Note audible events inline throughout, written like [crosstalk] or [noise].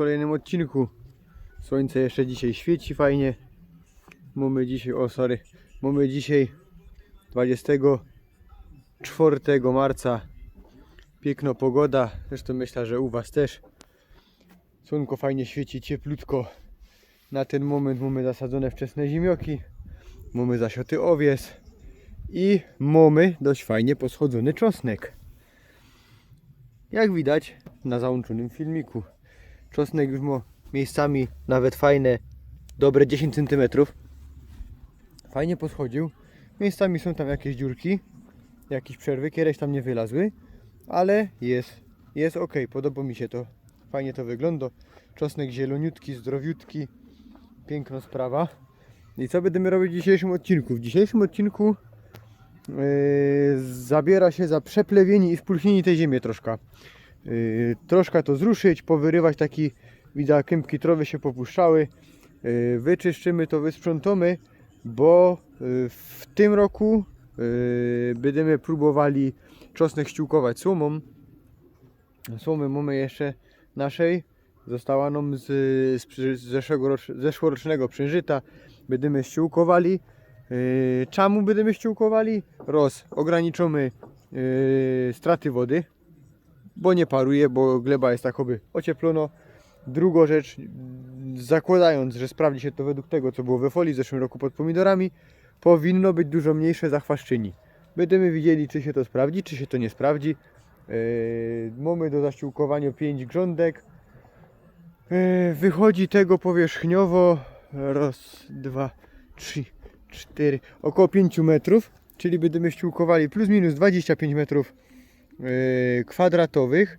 Kolejnym odcinku. Słońce jeszcze dzisiaj świeci fajnie. Mamy dzisiaj, o sorry, mamy dzisiaj 24 marca. Piękna pogoda, zresztą myślę, że u Was też. Słonko fajnie świeci, cieplutko. Na ten moment mamy zasadzone wczesne zimioki. Mamy zasioty owies. I mamy dość fajnie poschodzony czosnek. Jak widać na załączonym filmiku. Czosnek już miejscami nawet fajne, dobre 10 cm. Fajnie poschodził. Miejscami są tam jakieś dziurki, jakieś przerwy, kiedyś tam nie wylazły, ale jest, jest ok, podoba mi się to. Fajnie to wygląda. Czosnek zieloniutki, zdrowiutki, piękna sprawa. I co będziemy robić w dzisiejszym odcinku? W dzisiejszym odcinku yy, zabiera się za przeplewienie i spulchnienie tej ziemi troszkę. Yy, troszkę to zruszyć, powyrywać taki, widzę, kępki trowy się popuszczały. Yy, wyczyszczymy to, wysprzątamy, bo yy, w tym roku będziemy próbowali czosnek ściółkować słomą. Słomy mamy jeszcze naszej, została nam z, z, zeszłorocznego przężyta. Będziemy ściółkowali. Czemu będziemy ściółkowali? Roz, ograniczymy yy, straty wody, bo nie paruje, bo gleba jest takoby ocieplono. Drugą rzecz, zakładając, że sprawdzi się to według tego, co było we folii w zeszłym roku pod pomidorami, powinno być dużo mniejsze zachwaszczyni. Będziemy widzieli, czy się to sprawdzi, czy się to nie sprawdzi. Yy, mamy do zaściółkowania 5 grządek. Yy, wychodzi tego powierzchniowo raz, dwa, trzy, cztery, około 5 metrów, czyli będziemy ściółkowali plus minus 25 metrów kwadratowych.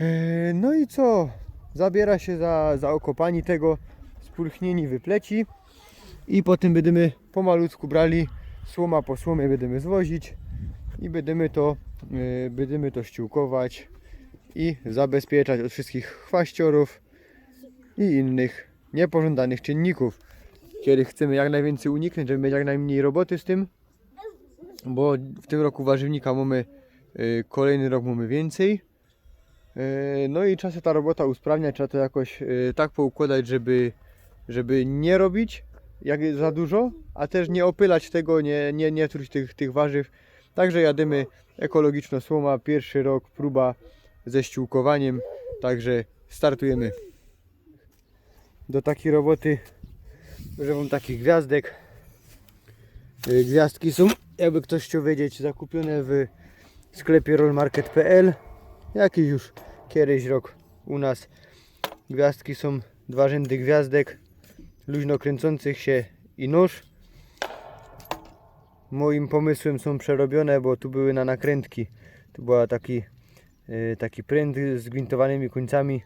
Yy, No i co? Zabiera się za, za okopanie tego spulchnieni wypleci i potem będziemy pomalutku brali słoma po słomie będziemy zwozić i będziemy to, yy, będziemy to ściółkować i zabezpieczać od wszystkich chwaściorów i innych niepożądanych czynników. Kiedy chcemy jak najwięcej uniknąć, żeby mieć jak najmniej roboty z tym, bo w tym roku warzywnika mamy kolejny rok mamy więcej. Yy, No i trzeba się ta robota usprawniać, trzeba to jakoś yy, tak poukładać, żeby, żeby nie robić jak za dużo, a też nie opylać tego, nie, nie, nie truć tych, tych warzyw. Także jadymy ekologiczna słoma, pierwszy rok, próba ze ściółkowaniem, także startujemy. Do takiej roboty używam takich gwiazdek. Gwiazdki są, jakby ktoś chciał wiedzieć, zakupione w sklepie rollmarket.pl. Jakiś już kiedyś rok u nas. Gwiazdki są dwa rzędy gwiazdek luźno kręcących się i nóż. Moim pomysłem są przerobione, bo tu były na nakrętki. Tu była taki, e, taki pręt z gwintowanymi końcami.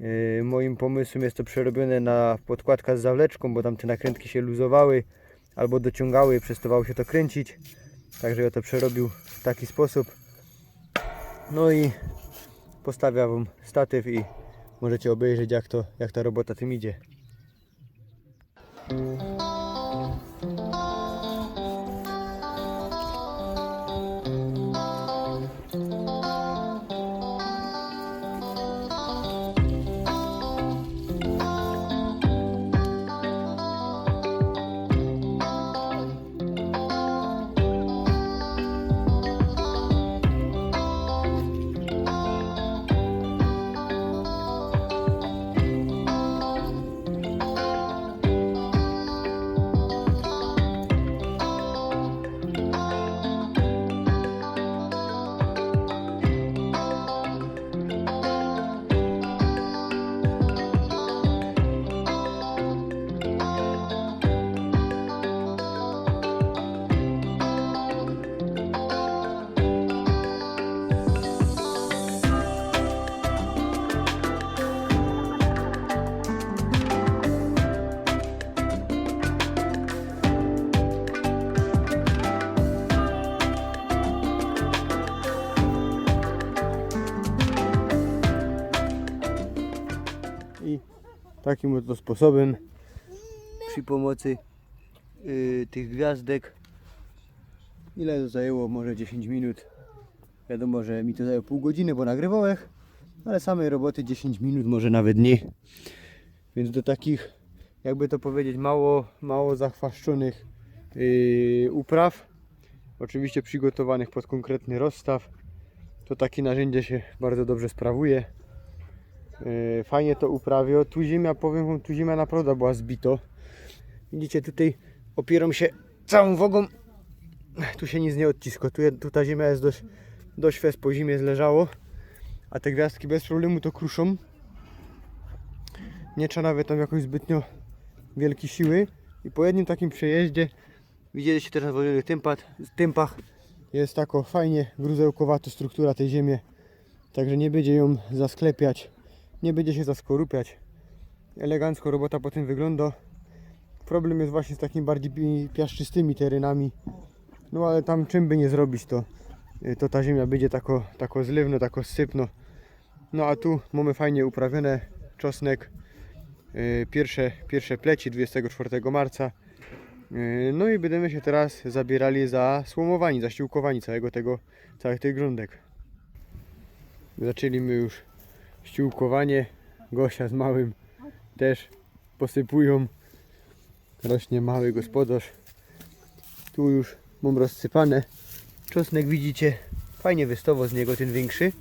E, Moim pomysłem jest to przerobione na podkładka z zawleczką, bo tam te nakrętki się luzowały albo dociągały i przestawało się to kręcić. Także ja to przerobił w taki sposób. No i postawiam Wam statyw i możecie obejrzeć jak, to, jak ta robota tym idzie. Takim oto sposobem przy pomocy y, tych gwiazdek ile to zajęło? Może 10 minut. Wiadomo, że mi to zajęło pół godziny, bo nagrywałem, ale samej roboty 10 minut, może nawet mniej. Więc do takich, jakby to powiedzieć, mało, mało zachwaszczonych yy, upraw, oczywiście przygotowanych pod konkretny rozstaw, to takie narzędzie się bardzo dobrze sprawuje. Yy, Fajnie to uprawia. Tu ziemia, powiem wam, tu ziemia naprawdę była zbito. Widzicie, tutaj opieram się całą wogą. Tu się nic nie odciska. Tu, tu ta ziemia jest dość, dość fest po zimie zleżało. A te gwiazdki bez problemu to kruszą. Nie trzeba nawet tam jakoś zbytnio wielkiej siły. I po jednym takim przejeździe widzieliście też na zwolnionych tympach, jest tako fajnie gruzełkowato struktura tej ziemi. Także nie będzie ją zasklepiać, nie będzie się zaskorupiać. Elegancko robota po tym wygląda. Problem jest właśnie z takimi bardziej pi- piaszczystymi terenami. No ale tam czym by nie zrobić to, y, to ta ziemia będzie tako, tako zlewno, tako sypno. No a tu mamy fajnie uprawione czosnek. y, Pierwsze, pierwsze pleci 24 marca. Y, No i będziemy się teraz zabierali za słomowanie, za ściółkowanie całego tego, całych tych grządek. Zaczęliśmy już ściółkowanie. Gosia z małym też posypują. Rośnie mały gospodarz. Tu już mam rozsypane. Czosnek widzicie, fajnie wystowo z niego ten większy.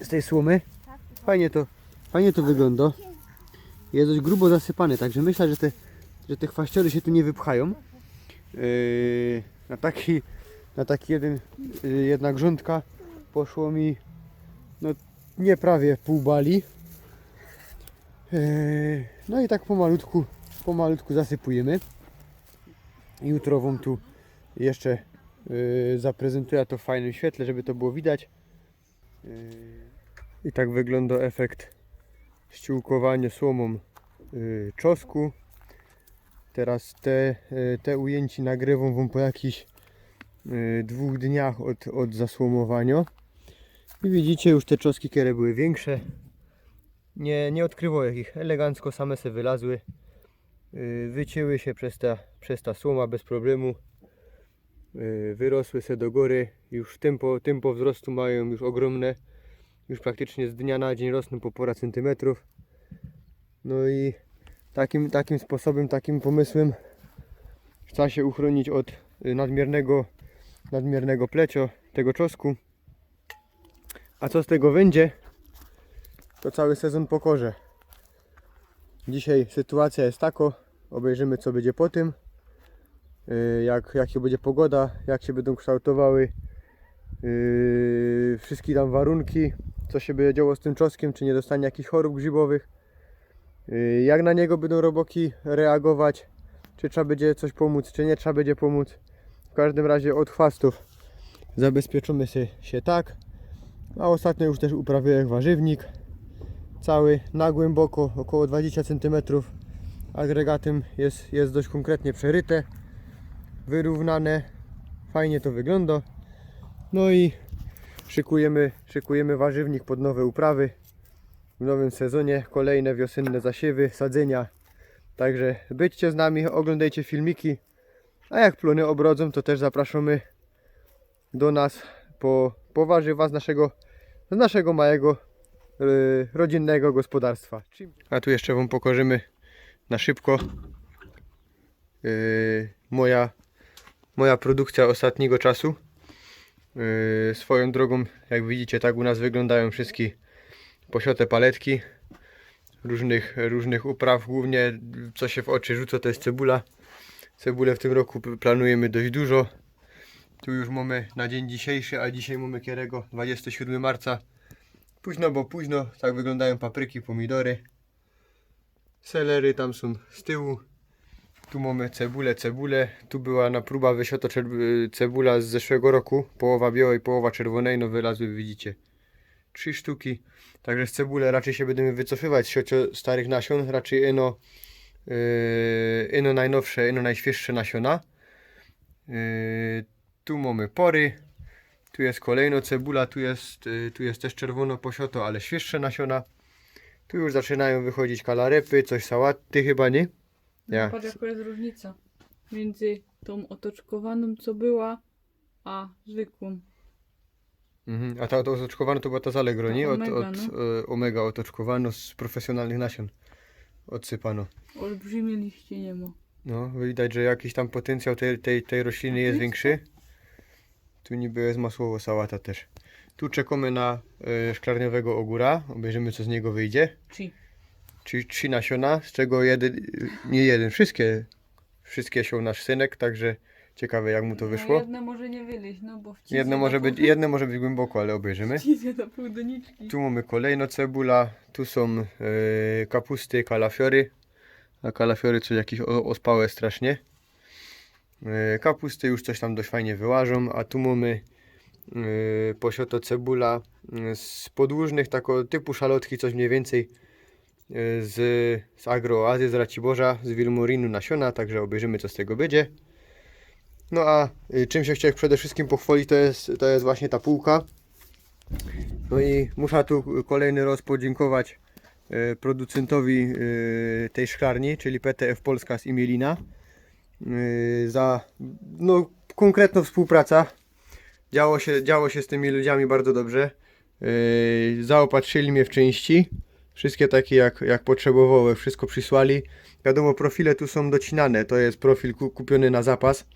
Z tej słomy. Fajnie to, fajnie to wygląda. Jest dość grubo zasypany, także myślę, że te, że te chwaściory się tu nie wypchają. Yy, na taki, na taki jeden, yy, jedna grządka poszło mi no nie prawie pół bali. Yy, no i tak pomalutku, pomalutku zasypujemy. Jutro wam tu jeszcze yy, zaprezentuję to w fajnym świetle, żeby to było widać. Yy, I tak wygląda efekt ściółkowania słomą czosku. Teraz te, te ujęci nagrywam wam po jakichś dwóch dniach od, od zasłomowania. I widzicie już te czoski, które były większe. Nie, nie odkryło ich elegancko, same se wylazły. Yy, Wycięły się przez ta, przez ta słoma bez problemu. Yy, Wyrosły se do góry. Już tempo, tempo wzrostu mają już ogromne. Już praktycznie z dnia na dzień rosną po pora centymetrów. No i takim, takim sposobem, takim pomysłem trzeba się uchronić od y, nadmiernego, nadmiernego plecio tego czosku. A co z tego będzie, to cały sezon pokorze. Dzisiaj sytuacja jest tako, obejrzymy co będzie po tym, yy, jak, jakie będzie pogoda, jak się będą kształtowały yy, wszystkie tam warunki, co się będzie działo z tym czosnkiem, czy nie dostanie jakichś chorób grzybowych, yy, jak na niego będą roboki reagować, czy trzeba będzie coś pomóc, czy nie trzeba będzie pomóc. W każdym razie od chwastów. Zabezpieczymy się, się tak, a ostatnio już też uprawiałem warzywnik cały na głęboko, około 20 cm. Agregatem jest, jest dość konkretnie przeryte, wyrównane, fajnie to wygląda. No i szykujemy, szykujemy warzywnik pod nowe uprawy. W nowym sezonie kolejne wiosenne zasiewy, sadzenia. Także byćcie z nami, oglądajcie filmiki. A jak plony obrodzą, to też zapraszamy do nas po, po z naszego, naszego małego y, rodzinnego gospodarstwa. A tu jeszcze Wam pokorzymy na szybko y, moja, moja produkcja ostatniego czasu. Y, swoją drogą, jak widzicie, tak u nas wyglądają wszystkie posiate paletki różnych, różnych upraw. Głównie co się w oczy rzuca to jest cebula. Cebulę w tym roku planujemy dość dużo. Tu już mamy na dzień dzisiejszy, a dzisiaj mamy kierego 27 marca. Późno, bo późno, tak wyglądają papryki, pomidory. Selery tam są z tyłu. Tu mamy cebulę, cebulę. Tu była na próba wysioto czer- cebula z zeszłego roku. Połowa białej, połowa czerwonej. No wylazły, widzicie. Trzy sztuki. Także z cebulę raczej się będziemy wycofywać z starych nasion. Raczej ino, yy, ino najnowsze, ino najświeższe nasiona. Yy, tu mamy pory. Tu jest kolejno cebula, tu jest, y, tu jest też czerwono posioto, ale świeższe nasiona. Tu już zaczynają wychodzić kalarepy, coś sałaty chyba, nie? Ja. Patrz jaka jest różnica między tą otoczkowaną co była, a zwykłą. Mhm. A ta to otoczkowana to była ta z Allegro, nie? Od, Omega, od e, Omega otoczkowano z profesjonalnych nasion. Odsypano. Olbrzymie liście nie ma. No, widać, że jakiś tam potencjał tej, tej, tej rośliny jest większy. Tu niby jest masłowo sałata też. Tu czekamy na e, szklarniowego ogóra. Obejrzymy co z niego wyjdzie. Chi. Czyli trzy nasiona, z czego jeden, nie jeden, wszystkie, wszystkie są nasz synek, także ciekawe jak mu to No, wyszło. jedne może nie wyleźć, no bo wcisnę Jedno może być, jedno może być głęboko, ale obejrzymy. Wcisnę na pół doniczki. Tu mamy kolejno cebula, tu są e, kapusty, kalafiory. A kalafiory coś jakieś o- ospałe strasznie. E, kapusty już coś tam dość fajnie wyłażą, a tu mamy e, posioto cebula e, z podłużnych, tako typu szalotki, coś mniej więcej z, z agrooazy, z Raciborza, z Wilmorinu nasiona, także obejrzymy co z tego będzie. No a czym się chciałem przede wszystkim pochwalić to jest, to jest właśnie ta półka. No i muszę tu kolejny raz podziękować producentowi tej szklarni, czyli PTF Polska z Imielina za no, konkretną współpracę. Działo się, działo się z tymi ludziami bardzo dobrze. E, Zaopatrzyli mnie w części. Wszystkie takie jak, jak potrzebowały, wszystko przysłali. Wiadomo, profile tu są docinane. To jest profil ku- kupiony na zapas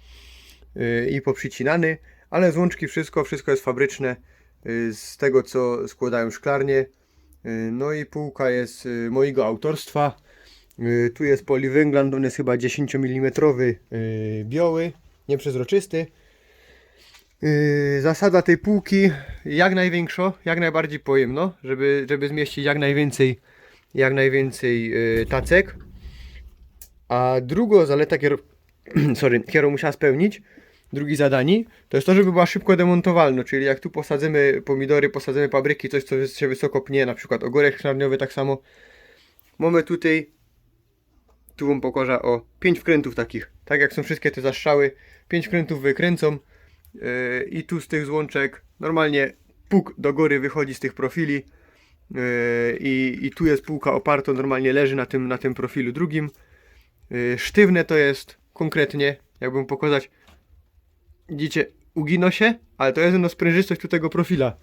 e, i poprzycinany, ale z łączki wszystko, wszystko jest fabryczne y, z tego co składają szklarnie. Y, No i półka jest y, mojego autorstwa. Y, Tu jest poliwęglan, on jest chyba 10 mm biały, nieprzezroczysty. Y, Zasada tej półki jak największo, jak najbardziej pojemno, żeby, żeby zmieścić jak najwięcej, jak najwięcej y, tacek. A drugą zaletę, kiero, [clears throat] sorry, kiero musiała spełnić, drugi zadanie, to jest to, żeby była szybko demontowalna, czyli jak tu posadzimy pomidory, posadzimy papryki, coś co się wysoko pnie, na przykład ogórek szklarniowy tak samo. Mamy tutaj, tu wam pokażę o 5 wkrętów takich, tak jak są wszystkie te zastrzały, 5 wkrętów wykręcą yy, i tu z tych złączek normalnie puk do góry wychodzi z tych profili yy, i, i tu jest półka oparta, normalnie leży na tym, na tym profilu drugim. Yy, sztywne to jest konkretnie, jakbym pokazać, widzicie, ugino się, ale to jest no sprężystość tu tego profila.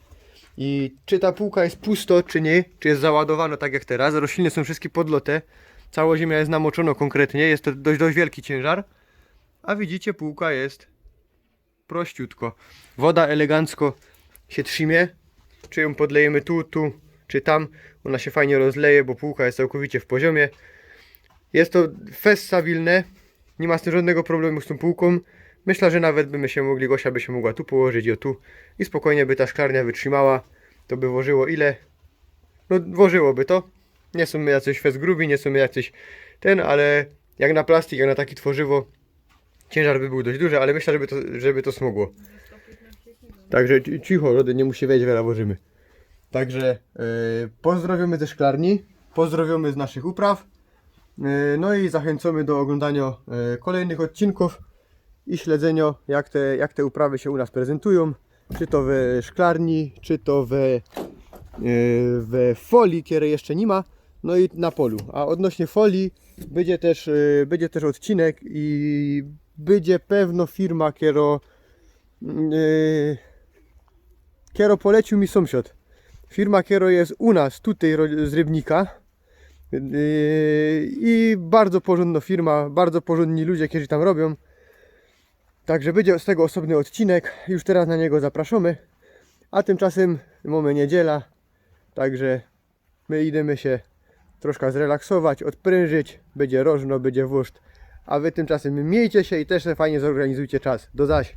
I czy ta półka jest pusto, czy nie, czy jest załadowana tak jak teraz, rośliny są wszystkie podlote, cała ziemia jest namoczona konkretnie, jest to dość, dość wielki ciężar, a widzicie, półka jest prościutko. Woda elegancko się trzymie, czy ją podlejemy tu, tu, czy tam, ona się fajnie rozleje, bo półka jest całkowicie w poziomie. Jest to fest stabilne, nie ma z tym żadnego problemu z tą półką. Myślę, że nawet byśmy się mogli, Gosia by się mogła tu położyć, o tu i spokojnie by ta szklarnia wytrzymała. To by włożyło ile? No włożyłoby to. Nie są my jacyś fest grubi, nie są my jacyś ten, ale jak na plastik, jak na takie tworzywo, ciężar by był dość duży, ale myślę, żeby to, żeby to smogło. Także ci- cicho, Rody, nie musi wiedzieć, wiele włożymy. Także yy, pozdrowiamy ze szklarni, pozdrowiamy z naszych upraw. Yy, no i zachęcamy do oglądania yy, kolejnych odcinków i śledzenia, jak te, jak te uprawy się u nas prezentują. Czy to we szklarni, czy to we, yy, we folii, której jeszcze nie ma. No i na polu. A odnośnie folii będzie też, yy, będzie też odcinek i będzie pewno firma, kiero, yy, kiero polecił mi sąsiad. Firma Kiero jest u nas, tutaj z Rybnika. Yy, I bardzo porządna firma, bardzo porządni ludzie, którzy tam robią. Także będzie z tego osobny odcinek. Już teraz na niego zapraszamy. A tymczasem mamy niedziela. Także my idziemy się troszkę zrelaksować, odprężyć. Będzie rożno, będzie włoszt. A wy tymczasem miejcie się i też fajnie zorganizujcie czas. Do zaś.